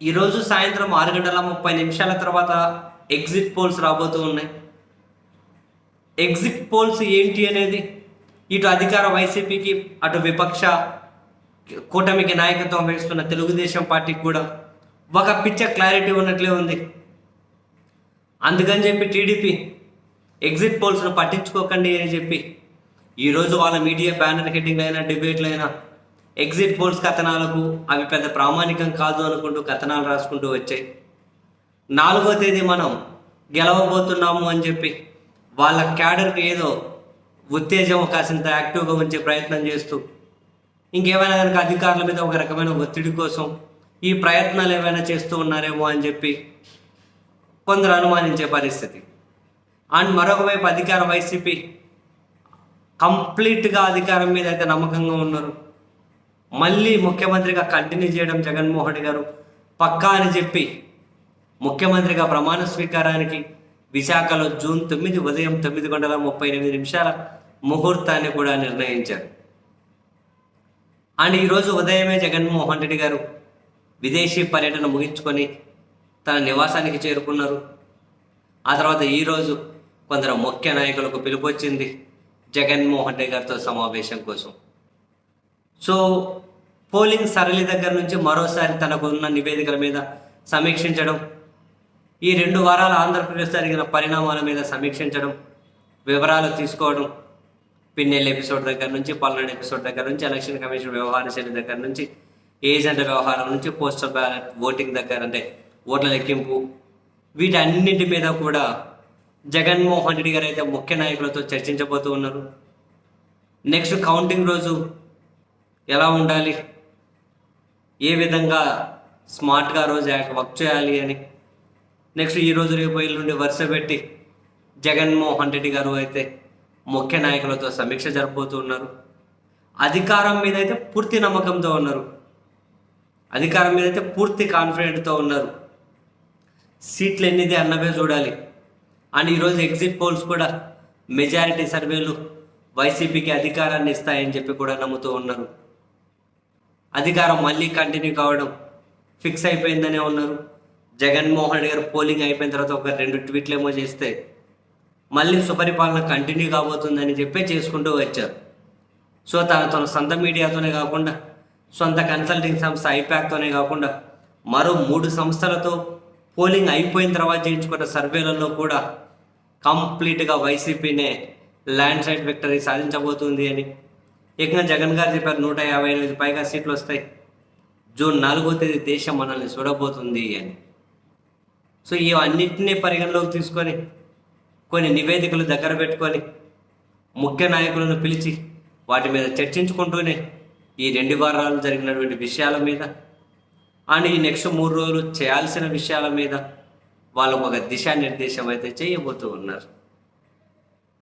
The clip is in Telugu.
ఈరోజు సాయంత్రం ఆరు గంటల ముప్పై నిమిషాల తర్వాత ఎగ్జిట్ పోల్స్ రాబోతూ ఉన్నాయి. ఎగ్జిట్ పోల్స్ ఏంటి అనేది ఇటు అధికార వైసీపీకి అటు విపక్ష కూటమికి నాయకత్వం వహిస్తున్న తెలుగుదేశం పార్టీకి కూడా ఒక పిచ్చ క్లారిటీ ఉన్నట్లే ఉంది. అందుకని చెప్పి టీడీపీ ఎగ్జిట్ పోల్స్ను పట్టించుకోకండి అని చెప్పి ఈరోజు వాళ్ళ మీడియా బ్యానర్ హెడ్డింగ్ అయినా డిబేట్లు అయినా ఎగ్జిట్ పోల్స్ కథనాలకు అవి పెద్ద ప్రామాణికం కాదు అనుకుంటూ కథనాలు రాసుకుంటూ వచ్చాయి. నాలుగో తేదీ మనం గెలవబోతున్నాము అని చెప్పి వాళ్ళ క్యాడర్కి ఏదో ఉత్తేజం కాసింత యాక్టివ్గా ఉంచే ప్రయత్నం చేస్తూ ఇంకేమైనా కనుక అధికారుల మీద ఒక రకమైన ఒత్తిడి కోసం ఈ ప్రయత్నాలు ఏమైనా చేస్తూ ఉన్నారేమో అని చెప్పి కొందరు అనుమానించే పరిస్థితి. అండ్ మరొక వైపు అధికార వైసీపీ కంప్లీట్గా అధికారం మీద అయితే నమ్మకంగా ఉన్నారు. మళ్ళీ ముఖ్యమంత్రిగా కంటిన్యూ చేయడం జగన్మోహన్ రెడ్డి గారు పక్కా అని చెప్పి ముఖ్యమంత్రిగా ప్రమాణ స్వీకారానికి విశాఖలో జూన్ తొమ్మిది ఉదయం తొమ్మిది గంటల ముప్పై ఎనిమిది నిమిషాల ముహూర్తాన్ని కూడా నిర్ణయించారు. అండ్ ఈరోజు ఉదయమే జగన్మోహన్ రెడ్డి గారు విదేశీ పర్యటన ముగించుకొని తన నివాసానికి చేరుకున్నారు. ఆ తర్వాత ఈరోజు కొందరు ముఖ్య నాయకులకు పిలుపు వచ్చింది జగన్మోహన్ రెడ్డి గారితో సమావేశం కోసం. సో పోలింగ్ సరళి దగ్గర నుంచి మరోసారి తనకు ఉన్న నివేదికల మీద సమీక్షించడం ఈ రెండు వారాల ఆంధ్రప్రదేశ్ జరిగిన పరిణామాల మీద సమీక్షించడం వివరాలు తీసుకోవడం పిన్నెల్ ఎపిసోడ్ దగ్గర నుంచి పల్నాడు ఎపిసోడ్ దగ్గర నుంచి ఎలక్షన్ కమిషన్ వ్యవహార శైలి దగ్గర నుంచి ఏజెంట్ వ్యవహారం నుంచి పోస్టల్ బ్యాలెట్ ఓటింగ్ దగ్గర అంటే ఓట్ల లెక్కింపు వీటన్నింటి మీద కూడా జగన్మోహన్ రెడ్డి గారు అయితే ముఖ్య నాయకులతో చర్చించబోతూ ఉన్నారు. నెక్స్ట్ కౌంటింగ్ రోజు ఎలా ఉండాలి? ఏ విధంగా స్మార్ట్గా రోజు వర్క్ చేయాలి అని? నెక్స్ట్ ఈ రోజు రేపు ఎల్లుండి వరుస పెట్టి జగన్మోహన్ రెడ్డి గారు అయితే ముఖ్య నాయకులతో సమీక్ష జరపబోతూ ఉన్నారు. అధికారం మీద అయితే పూర్తి నమ్మకంతో ఉన్నారు. అధికారం మీద అయితే పూర్తి కాన్ఫిడెంట్తో ఉన్నారు. సీట్లు ఎన్నిది అన్నవే చూడాలి. అండ్ ఈరోజు ఎగ్జిట్ పోల్స్ కూడా మెజారిటీ సర్వేలు వైసీపీకి అధికారాన్ని ఇస్తాయని చెప్పి కూడా నమ్ముతూ ఉన్నారు. అధికారం మళ్ళీ కంటిన్యూ కావడం ఫిక్స్ అయిపోయిందనే ఉన్నారు. జగన్మోహన్ రెడ్డి గారు పోలింగ్ అయిపోయిన తర్వాత ఒక రెండు ట్వీట్లు ఏమో చేస్తే మళ్ళీ సుపరిపాలన కంటిన్యూ కాబోతుందని చెప్పే చేసుకుంటూ వచ్చారు. సో తన తన సొంత మీడియాతోనే కాకుండా సొంత కన్సల్టింగ్ సంస్థ ఐప్యాక్తోనే కాకుండా మరో మూడు సంస్థలతో పోలింగ్ అయిపోయిన తర్వాత చేయించుకున్న సర్వేలలో కూడా కంప్లీట్గా వైసీపీనే ల్యాండ్ సైడ్ విక్టరీ సాధించబోతుంది అని ఏకంగా జగన్ గారు చెప్పారు నూట యాభై ఎనిమిది పైగా సీట్లు వస్తాయి. జూన్ నాలుగో తేదీ దేశం మనల్ని చూడబోతుంది అని. సో ఇవన్నింటినీ పరిగణలోకి తీసుకొని కొన్ని నివేదికలు దగ్గర పెట్టుకొని ముఖ్య నాయకులను పిలిచి వాటి మీద చర్చించుకుంటూనే ఈ రెండు వారాలు జరిగినటువంటి విషయాల మీద అండ్ ఈ నెక్స్ట్ మూడు రోజులు చేయాల్సిన విషయాల మీద వాళ్ళకు ఒక దిశానిర్దేశం అయితే చేయబోతూ ఉన్నారు.